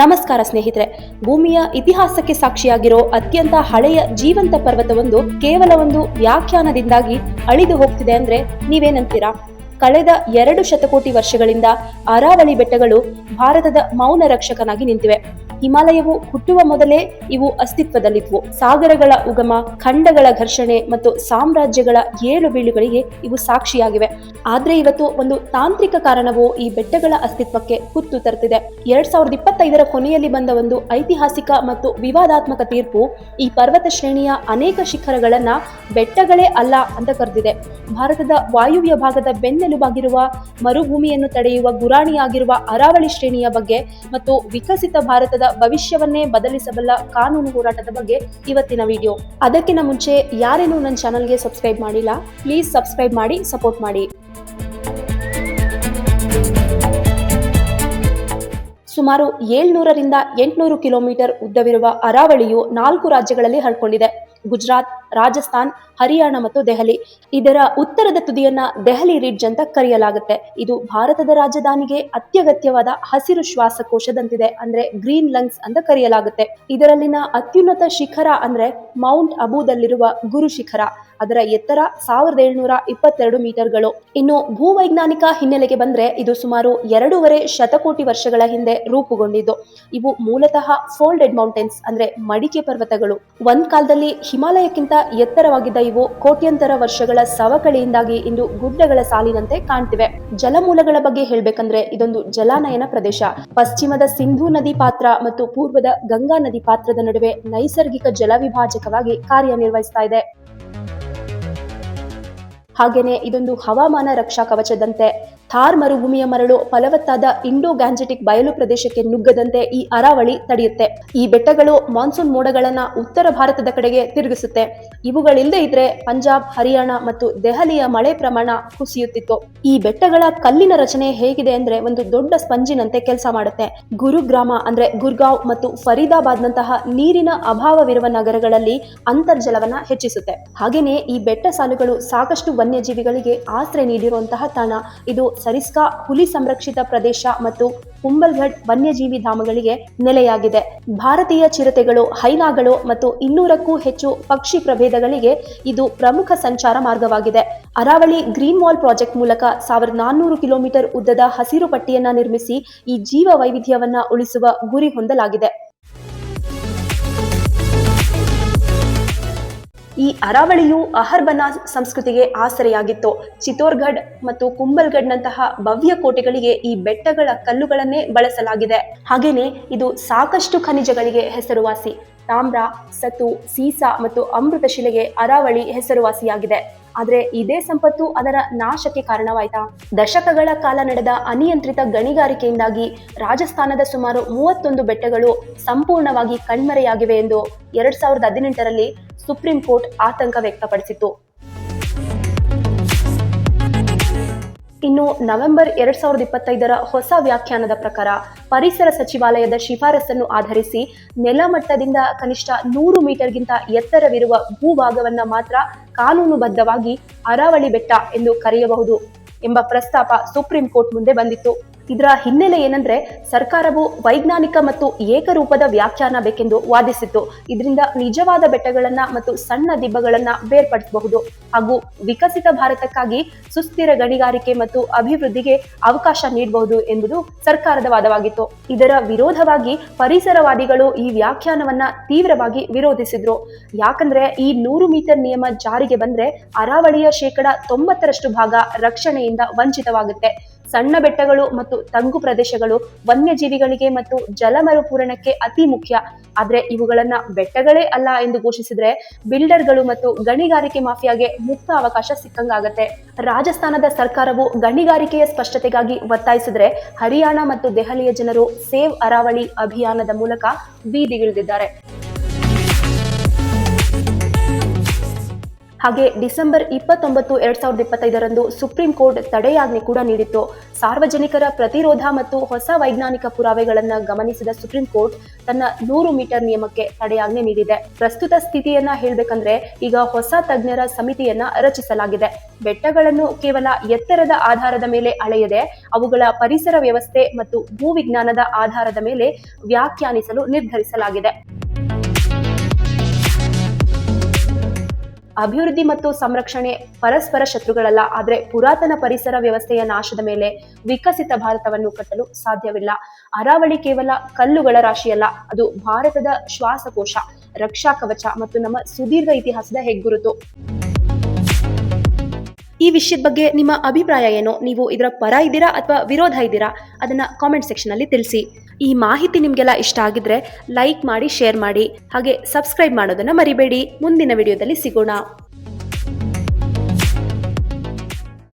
ನಮಸ್ಕಾರ ಸ್ನೇಹಿತರೆ. ಭೂಮಿಯ ಇತಿಹಾಸಕ್ಕೆ ಸಾಕ್ಷಿಯಾಗಿರೋ ಅತ್ಯಂತ ಹಳೆಯ ಜೀವಂತ ಪರ್ವತವೊಂದು ಕೇವಲ ಒಂದು ವ್ಯಾಖ್ಯಾನದಿಂದಾಗಿ ಅಳಿದು ಹೋಗ್ತಿದೆ ಅಂದ್ರೆ ನೀವೇನಂತೀರಾ? ಕಳೆದ ಎರಡು ಶತಕೋಟಿ ವರ್ಷಗಳಿಂದ ಅರಾವಳಿ ಬೆಟ್ಟಗಳು ಭಾರತದ ಮೌನ ರಕ್ಷಕನಾಗಿ ನಿಂತಿವೆ. ಹಿಮಾಲಯವು ಹುಟ್ಟುವ ಮೊದಲೇ ಇವು ಅಸ್ತಿತ್ವದಲ್ಲಿದ್ವು. ಸಾಗರಗಳ ಉಗಮ, ಖಂಡಗಳ ಘರ್ಷಣೆ ಮತ್ತು ಸಾಮ್ರಾಜ್ಯಗಳ ಏಳು ಬೀಳುಗಳಿಗೆ ಇವು ಸಾಕ್ಷಿಯಾಗಿವೆ. ಆದ್ರೆ ಇವತ್ತು ಒಂದು ತಾಂತ್ರಿಕ ಕಾರಣವು ಈ ಬೆಟ್ಟಗಳ ಅಸ್ತಿತ್ವಕ್ಕೆ ಹುತ್ತು ತರುತ್ತಿದೆ. ಎರಡ್ ಸಾವಿರದ ಇಪ್ಪತ್ತೈದರ ಕೊನೆಯಲ್ಲಿ ಬಂದ ಒಂದು ಐತಿಹಾಸಿಕ ಮತ್ತು ವಿವಾದಾತ್ಮಕ ತೀರ್ಪು ಈ ಪರ್ವತ ಶ್ರೇಣಿಯ ಅನೇಕ ಶಿಖರಗಳನ್ನ ಬೆಟ್ಟಗಳೇ ಅಲ್ಲ ಅಂತ ಕರೆದಿದೆ. ಭಾರತದ ವಾಯುವ್ಯ ಭಾಗದ ಬೆನ್ನೆಲುಬಾಗಿರುವ ಮರುಭೂಮಿಯನ್ನು ತಡೆಯುವ ಗುರಾಣಿಯಾಗಿರುವ ಅರಾವಳಿ ಶ್ರೇಣಿಯ ಬಗ್ಗೆ ಮತ್ತು ವಿಕಸಿತ ಭಾರತದ ಭವಿಷ್ಯವನ್ನೇ ಬದಲಿಸಬಲ್ಲ ಕಾನೂನು ಹೋರಾಟದ ಬಗ್ಗೆ ಇವತ್ತಿನ ವಿಡಿಯೋ. ಅದಕ್ಕಿಂತ ಮುಂಚೆ ಯಾರೇನೂ ನನ್ನ ಚಾನಲ್ಗೆ ಸಬ್ಸ್ಕ್ರೈಬ್ ಮಾಡಿಲ್ಲ, ಪ್ಲೀಸ್ ಸಬ್ಸ್ಕ್ರೈಬ್ ಮಾಡಿ, ಸಪೋರ್ಟ್ ಮಾಡಿ. ಸುಮಾರು ಏಳ್ನೂರರಿಂದ ಎಂಟುನೂರು ಕಿಲೋಮೀಟರ್ ಉದ್ದವಿರುವ ಅರಾವಳಿಯು ನಾಲ್ಕು ರಾಜ್ಯಗಳಲ್ಲಿ ಹರಡ್ಕೊಂಡಿದೆ. ಗುಜರಾತ್, ರಾಜಸ್ಥಾನ್, ಹರಿಯಾಣ ಮತ್ತು ದೆಹಲಿ. ಇದರ ಉತ್ತರದ ತುದಿಯನ್ನ ದೆಹಲಿ ರಿಡ್ಜ್ ಅಂತ ಕರೆಯಲಾಗುತ್ತೆ. ಇದು ಭಾರತದ ರಾಜಧಾನಿಗೆ ಅತ್ಯಗತ್ಯವಾದ ಹಸಿರು ಶ್ವಾಸಕೋಶದಂತಿದೆ ಅಂದ್ರೆ ಗ್ರೀನ್ ಲಂಗ್ಸ್ ಅಂತ ಕರೆಯಲಾಗುತ್ತೆ. ಇದರಲ್ಲಿನ ಅತ್ಯುನ್ನತ ಶಿಖರ ಅಂದ್ರೆ ಮೌಂಟ್ ಅಬೂದಲ್ಲಿರುವ ಗುರು ಶಿಖರ. ಅದರ ಎತ್ತರ ಸಾವಿರದ ಏಳ್ನೂರ ಇಪ್ಪತ್ತೆರಡು ಮೀಟರ್ಗಳು. ಇನ್ನು ಭೂವೈಜ್ಞಾನಿಕ ಹಿನ್ನೆಲೆಗೆ ಬಂದ್ರೆ ಇದು ಸುಮಾರು ಎರಡೂವರೆ ಶತಕೋಟಿ ವರ್ಷಗಳ ಹಿಂದೆ ರೂಪುಗೊಂಡಿದ್ದು. ಇವು ಮೂಲತಃ ಫೋಲ್ಡೆಡ್ ಮೌಂಟೇನ್ಸ್ ಅಂದ್ರೆ ಮಡಿಕೆ ಪರ್ವತಗಳು. ಒಂದ್ ಕಾಲದಲ್ಲಿ ಹಿಮಾಲಯಕ್ಕಿಂತ ಎತ್ತರವಾಗಿದ್ದ ಇವು ಕೋಟ್ಯಂತರ ವರ್ಷಗಳ ಸವಕಳಿಯಿಂದಾಗಿ ಇಂದು ಗುಡ್ಡಗಳ ಸಾಲಿನಂತೆ ಕಾಣ್ತಿವೆ. ಜಲಮೂಲಗಳ ಬಗ್ಗೆ ಹೇಳ್ಬೇಕಂದ್ರೆ ಇದೊಂದು ಜಲಾನಯನ ಪ್ರದೇಶ. ಪಶ್ಚಿಮದ ಸಿಂಧೂ ನದಿ ಪಾತ್ರ ಮತ್ತು ಪೂರ್ವದ ಗಂಗಾ ನದಿ ಪಾತ್ರದ ನಡುವೆ ನೈಸರ್ಗಿಕ ಜಲವಿಭಾಜಕವಾಗಿ ಕಾರ್ಯನಿರ್ವಹಿಸ್ತಾ ಇದೆ. ಹಾಗೇನೆ ಇದೊಂದು ಹವಾಮಾನ ರಕ್ಷಾ ಕವಚದಂತೆ ಥಾರ್ ಮರುಭೂಮಿಯ ಮರಳು ಫಲವತ್ತಾದ ಇಂಡೋ ಗ್ಯಾಂಜೆಟಿಕ್ ಬಯಲು ಪ್ರದೇಶಕ್ಕೆ ನುಗ್ಗದಂತೆ ಈ ಅರಾವಳಿ ತಡೆಯುತ್ತೆ. ಈ ಬೆಟ್ಟಗಳು ಮಾನ್ಸೂನ್ ಮೋಡಗಳನ್ನ ಉತ್ತರ ಭಾರತದ ಕಡೆಗೆ ತಿರುಗಿಸುತ್ತೆ. ಇವುಗಳಿಲ್ಲದೆ ಇದ್ರೆ ಪಂಜಾಬ್, ಹರಿಯಾಣ ಮತ್ತು ದೆಹಲಿಯ ಮಳೆ ಪ್ರಮಾಣ ಕುಸಿಯುತ್ತಿತ್ತು. ಈ ಬೆಟ್ಟಗಳ ಕಲ್ಲಿನ ರಚನೆ ಹೇಗಿದೆ ಅಂದ್ರೆ ಒಂದು ದೊಡ್ಡ ಸ್ಪಂಜಿನಂತೆ ಕೆಲಸ ಮಾಡುತ್ತೆ. ಗುರುಗ್ರಾಮ ಅಂದ್ರೆ ಗುರ್ಗಾಂವ್ ಮತ್ತು ಫರೀದಾಬಾದ್ನಂತಹ ನೀರಿನ ಅಭಾವವಿರುವ ನಗರಗಳಲ್ಲಿ ಅಂತರ್ಜಲವನ್ನ ಹೆಚ್ಚಿಸುತ್ತೆ. ಹಾಗೆಯೇ ಈ ಬೆಟ್ಟ ಸಾಲುಗಳು ಸಾಕಷ್ಟು ವನ್ಯಜೀವಿಗಳಿಗೆ ಆಶ್ರಯ ನೀಡಿರುವಂತಹ ತಾಣ. ಇದು ಸರಿಸ್ಕಾ ಹುಲಿ ಸಂರಕ್ಷಿತ ಪ್ರದೇಶ ಮತ್ತು ಕುಂಬಲ್ಗಢ್ ವನ್ಯಜೀವಿ ಧಾಮಗಳಿಗೆ ನೆಲೆಯಾಗಿದೆ. ಭಾರತೀಯ ಚಿರತೆಗಳು ಹೈನಾಗಳು ಮತ್ತು ಇನ್ನೂರಕ್ಕೂ ಹೆಚ್ಚು ಪಕ್ಷಿ ಪ್ರಭೇದಗಳಿಗೆ ಇದು ಪ್ರಮುಖ ಸಂಚಾರ ಮಾರ್ಗವಾಗಿದೆ. ಅರಾವಳಿ ಗ್ರೀನ್ ವಾಲ್ ಪ್ರಾಜೆಕ್ಟ್ ಮೂಲಕ ಸಾವಿರದ ನಾನ್ನೂರು ಕಿಲೋಮೀಟರ್ ಉದ್ದದ ಹಸಿರು ಪಟ್ಟಿಯನ್ನ ನಿರ್ಮಿಸಿ ಈ ಜೀವ ವೈವಿಧ್ಯವನ್ನ ಉಳಿಸುವ ಗುರಿ ಹೊಂದಲಾಗಿದೆ. ಈ ಅರಾವಳಿಯು ಅಹರ್ಬನ ಸಂಸ್ಕೃತಿಗೆ ಆಸರೆಯಾಗಿತ್ತು. ಚಿತ್ತೋರ್ಗಢ್ ಮತ್ತು ಕುಂಬಲ್ಗಢ್ನಂತಹ ಭವ್ಯ ಕೋಟೆಗಳಿಗೆ ಈ ಬೆಟ್ಟಗಳ ಕಲ್ಲುಗಳನ್ನೇ ಬಳಸಲಾಗಿದೆ. ಹಾಗೆಯೇ ಇದು ಸಾಕಷ್ಟು ಖನಿಜಗಳಿಗೆ ಹೆಸರುವಾಸಿ. ತಾಮ್ರ ಸತು ಸೀಸಾ ಮತ್ತು ಅಮೃತ ಶಿಲೆಗೆ ಅರಾವಳಿ ಹೆಸರುವಾಸಿಯಾಗಿದೆ. ಆದರೆ ಇದೇ ಸಂಪತ್ತು ಅದರ ನಾಶಕ್ಕೆ ಕಾರಣವಾಯಿತಾ? ದಶಕಗಳ ಕಾಲ ನಡೆದ ಅನಿಯಂತ್ರಿತ ಗಣಿಗಾರಿಕೆಯಿಂದಾಗಿ ರಾಜಸ್ಥಾನದ ಸುಮಾರು ಮೂವತ್ತೊಂದು ಬೆಟ್ಟಗಳು ಸಂಪೂರ್ಣವಾಗಿ ಕಣ್ಮರೆಯಾಗಿವೆ ಎಂದು ಎರಡ್ ಸಾವಿರದ ಹದಿನೆಂಟರಲ್ಲಿ ಸುಪ್ರೀಂ ಕೋರ್ಟ್ ಆತಂಕ ವ್ಯಕ್ತಪಡಿಸಿತು ಇನ್ನು ನವೆಂಬರ್ ಎರಡ್ ಸಾವಿರದ ಇಪ್ಪತ್ತೈದರ ಹೊಸ ವ್ಯಾಖ್ಯಾನದ ಪ್ರಕಾರ ಪರಿಸರ ಸಚಿವಾಲಯದ ಶಿಫಾರಸನ್ನು ಆಧರಿಸಿ ನೆಲಮಟ್ಟದಿಂದ ಕನಿಷ್ಠ ನೂರು ಮೀಟರ್ಗಿಂತ ಎತ್ತರವಿರುವ ಭೂಭಾಗವನ್ನ ಮಾತ್ರ ಕಾನೂನುಬದ್ಧವಾಗಿ ಅರಾವಳಿ ಬೆಟ್ಟ ಎಂದು ಕರೆಯಬಹುದು ಎಂಬ ಪ್ರಸ್ತಾಪ ಸುಪ್ರೀಂ ಕೋರ್ಟ್ ಮುಂದೆ ಬಂದಿತ್ತು. ಇದರ ಹಿನ್ನೆಲೆ ಏನಂದ್ರೆ ಸರ್ಕಾರವು ವೈಜ್ಞಾನಿಕ ಮತ್ತು ಏಕರೂಪದ ವ್ಯಾಖ್ಯಾನ ಬೇಕೆಂದು ವಾದಿಸಿತ್ತು. ಇದರಿಂದ ನಿಜವಾದ ಬೆಟ್ಟಗಳನ್ನ ಮತ್ತು ಸಣ್ಣ ದಿಬ್ಬಗಳನ್ನ ಬೇರ್ಪಡಿಸಬಹುದು. ಹಾಗೂ ವಿಕಸಿತ ಭಾರತಕ್ಕಾಗಿ ಸುಸ್ಥಿರ ಗಣಿಗಾರಿಕೆ ಮತ್ತು ಅಭಿವೃದ್ಧಿಗೆ ಅವಕಾಶ ನೀಡಬಹುದು ಎಂಬುದು ಸರ್ಕಾರದ ವಾದವಾಗಿತ್ತು. ಇದರ ವಿರೋಧವಾಗಿ ಪರಿಸರವಾದಿಗಳು ಈ ವ್ಯಾಖ್ಯಾನವನ್ನ ತೀವ್ರವಾಗಿ ವಿರೋಧಿಸಿದ್ರು. ಯಾಕಂದ್ರೆ ಈ ನೂರು ಮೀಟರ್ ನಿಯಮ ಜಾರಿಗೆ ಬಂದ್ರೆ ಅರಾವಳಿಯ ಶೇಕಡ ತೊಂಬತ್ತರಷ್ಟು ಭಾಗ ರಕ್ಷಣೆಯಿಂದ ವಂಚಿತವಾಗುತ್ತೆ. ಸಣ್ಣ ಬೆಟ್ಟಗಳು ಮತ್ತು ತಂಗು ಪ್ರದೇಶಗಳು ವನ್ಯಜೀವಿಗಳಿಗೆ ಮತ್ತು ಜಲಮರುಪೂರಣಕ್ಕೆ ಅತಿ ಮುಖ್ಯ. ಆದ್ರೆ ಇವುಗಳನ್ನ ಬೆಟ್ಟಗಳೇ ಅಲ್ಲ ಎಂದು ಘೋಷಿಸಿದ್ರೆ ಬಿಲ್ಡರ್ಗಳು ಮತ್ತು ಗಣಿಗಾರಿಕೆ ಮಾಫಿಯಾಗೆ ಮುಕ್ತ ಅವಕಾಶ ಸಿಕ್ಕಂಗಾಗತ್ತೆ. ರಾಜಸ್ಥಾನದ ಸರ್ಕಾರವು ಗಣಿಗಾರಿಕೆಯ ಸ್ಪಷ್ಟತೆಗಾಗಿ ಒತ್ತಾಯಿಸಿದ್ರೆ ಹರಿಯಾಣ ಮತ್ತು ದೆಹಲಿಯ ಜನರು ಸೇವ್ ಅರಾವಳಿ ಅಭಿಯಾನದ ಮೂಲಕ ಬೀದಿಗಿಳಿದಿದ್ದಾರೆ. ಹಾಗೆ ಡಿಸೆಂಬರ್ ಇಪ್ಪತ್ತೊಂಬತ್ತು, ಎರಡ್ ಸಾವಿರದ ಇಪ್ಪತ್ತೈದರಂದು ಸುಪ್ರೀಂ ಕೋರ್ಟ್ ತಡೆಯಾಜ್ಞೆ ಕೂಡ ನೀಡಿತ್ತು. ಸಾರ್ವಜನಿಕರ ಪ್ರತಿರೋಧ ಮತ್ತು ಹೊಸ ವೈಜ್ಞಾನಿಕ ಪುರಾವೆಗಳನ್ನು ಗಮನಿಸಿದ ಸುಪ್ರೀಂ ಕೋರ್ಟ್ ತನ್ನ ನೂರು ಮೀಟರ್ ನಿಯಮಕ್ಕೆ ತಡೆಯಾಜ್ಞೆ ನೀಡಿದೆ. ಪ್ರಸ್ತುತ ಸ್ಥಿತಿಯನ್ನ ಹೇಳಬೇಕಂದ್ರೆ ಈಗ ಹೊಸ ತಜ್ಞರ ಸಮಿತಿಯನ್ನ ರಚಿಸಲಾಗಿದೆ. ಬೆಟ್ಟಗಳನ್ನು ಕೇವಲ ಎತ್ತರದ ಆಧಾರದ ಮೇಲೆ ಅಳೆಯದೆ ಅವುಗಳ ಪರಿಸರ ವ್ಯವಸ್ಥೆ ಮತ್ತು ಭೂವಿಜ್ಞಾನದ ಆಧಾರದ ಮೇಲೆ ವ್ಯಾಖ್ಯಾನಿಸಲು ನಿರ್ಧರಿಸಲಾಗಿದೆ. ಅಭಿವೃದ್ಧಿ ಮತ್ತು ಸಂರಕ್ಷಣೆ ಪರಸ್ಪರ ಶತ್ರುಗಳಲ್ಲ, ಆದರೆ ಪುರಾತನ ಪರಿಸರ ವ್ಯವಸ್ಥೆಯ ನಾಶದ ಮೇಲೆ ವಿಕಸಿತ ಭಾರತವನ್ನು ಕಟ್ಟಲು ಸಾಧ್ಯವಿಲ್ಲ. ಅರಾವಳಿ ಕೇವಲ ಕಲ್ಲುಗಳ ರಾಶಿಯಲ್ಲ, ಅದು ಭಾರತದ ಶ್ವಾಸಕೋಶ, ರಕ್ಷಾ ಕವಚ ಮತ್ತು ನಮ್ಮ ಸುದೀರ್ಘ ಇತಿಹಾಸದ ಹೆಗ್ಗುರುತು. ಈ ವಿಷಯದ ಬಗ್ಗೆ ನಿಮ್ಮ ಅಭಿಪ್ರಾಯ ಏನು? ನೀವು ಇದರ ಪರ ಇದ್ದೀರಾ ಅಥವಾ ವಿರೋಧ ಇದ್ದೀರಾ? ಅದನ್ನ ಕಾಮೆಂಟ್ ಸೆಕ್ಷನ್ ಅಲ್ಲಿ ತಿಳಿಸಿ. ಈ ಮಾಹಿತಿ ನಿಮಗೆಲ್ಲ ಇಷ್ಟ ಆಗಿದ್ರೆ ಲೈಕ್ ಮಾಡಿ ಶೇರ್ ಮಾಡಿ, ಹಾಗೆ ಸಬ್ಸ್ಕ್ರೈಬ್ ಮಾಡೋದನ್ನ ಮರಿಬೇಡಿ. ಮುಂದಿನ ವಿಡಿಯೋದಲ್ಲಿ ಸಿಗೋಣ.